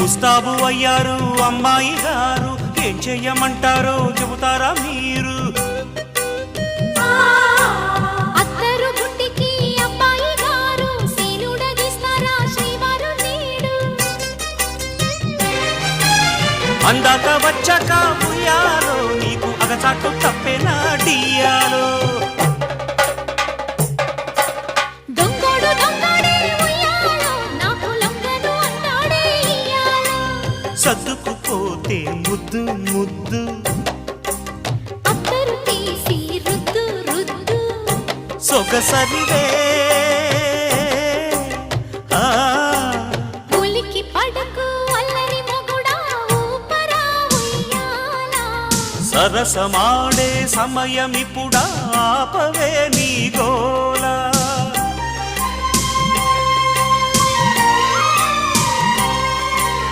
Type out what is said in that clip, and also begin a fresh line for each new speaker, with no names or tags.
ముస్తాబు అయ్యారు అమ్మాయి గారు. ఏం చెయ్యమంటారో చెబుతారా మీరు? అందాక వచ్చాక ఉయ్యాలో నీకు అగచాటు తప్పేనా డియాలో సర్దుకుపోతే ముద్దు ముద్దు.
అత్తరు తీసి రుద్దు రుద్దు.
సొగసరివే ఆ,
ఉలికి పడకు అల్లరి మొగుడా ఊపరా ఉయ్యాలా.
సరసమాడే సమయమిప్పుడా ఆపవే